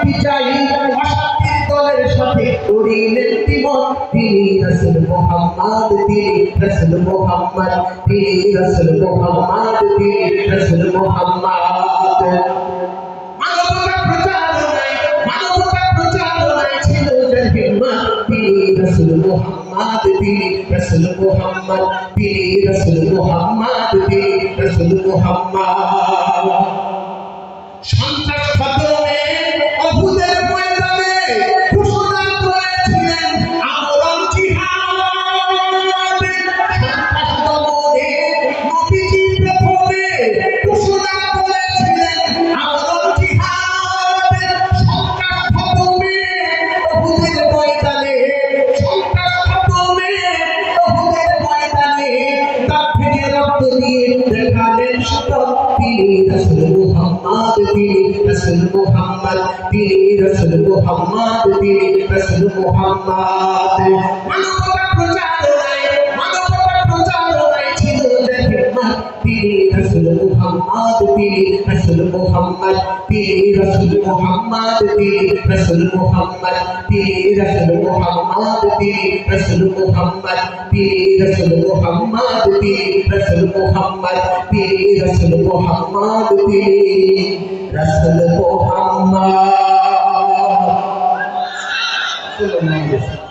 শান্তি চাই অশান্তির দলের সাথে করিলেন জীবন তিনি রসুল মোহাম্মদ, তিনি রসুল মোহাম্মদ, তিনি রসুল মোহাম্মদ, তিনি রসুল মোহাম্মদ। رسول محمد دي رسول محمد রক্ত দিয়ে দেখালেন সতত তিনি রসুল মুহাম্মদ তিনি রসুল মুহাম্মদ তিনি রসুল মুহাম্মদ তিনি রসুল মুহাম্মদ। মানবতা প্রচারণায় মানবতা প্রচারণায় ছিল যার Muhammad Pili Rasul Muhammad Pili Rasul Muhammad Pili Rasul Muhammad Pili Rasul Muhammad Pili Rasul Muhammad Pili Rasul Muhammad Pili Rasul Muhammad Pili Rasul Muhammad Pili Rasul Muhammad Muhammad